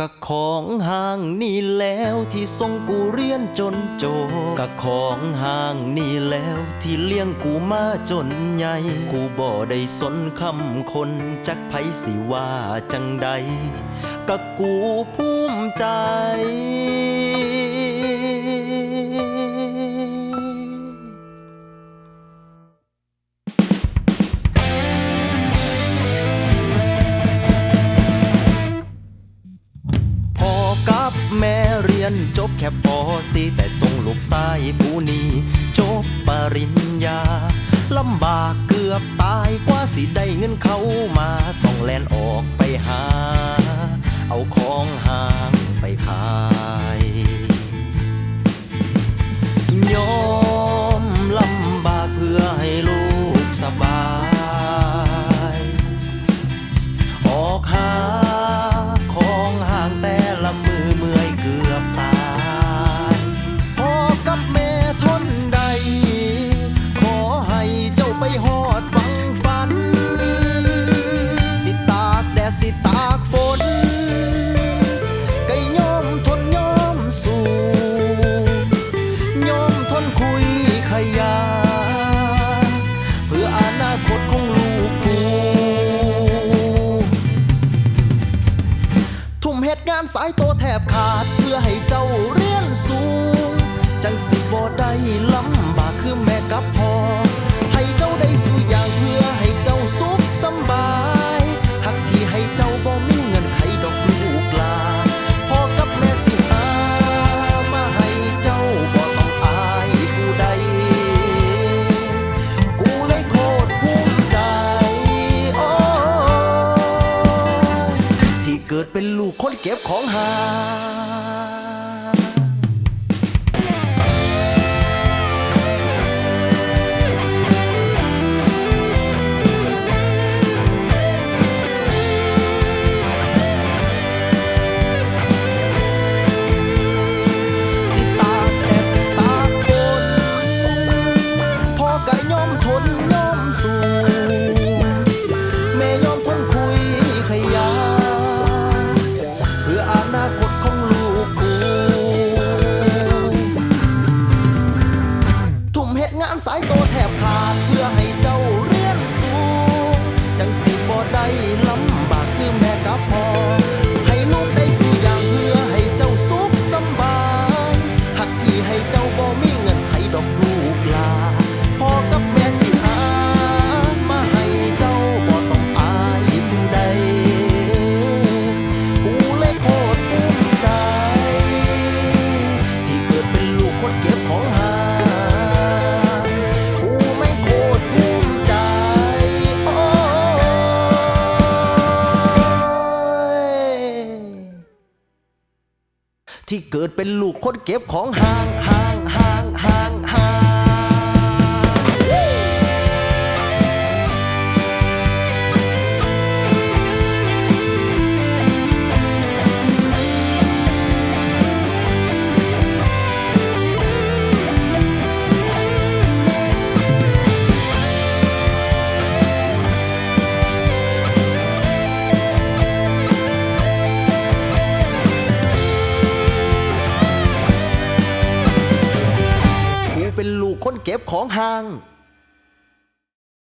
กะของห่างนี่แล้วที่ส่งกูเรียนจนโจบกะของห่างนี่แล้วที่เลี้ยงกูมาจนใหญ่ กูบ่ได้สนคำคนจักไผสิว่าจังใดกะกูภูมิใจ ยนจบแค่ปสีแต่ส่งลูกชายผู้นี้จบปริญญาลำบากเกือบตายกว่าสิได้เงินเขามาต้องแล่นออกไปหา เอาของห่างไปขายยอมลำบากเพื่อให้ลูกสบาย ออกหา สายโตแทบขาดเพื่อให้เจ้าเรียนสูง จังสิบ่ได้ลำบากคือแม่กับพ่อให้เจ้าได้สู เกิดเป็นลูกคนเก็บของหา ที่เกิดเป็นลูกคนเก็บของห่างห่าง เก็บของห่าง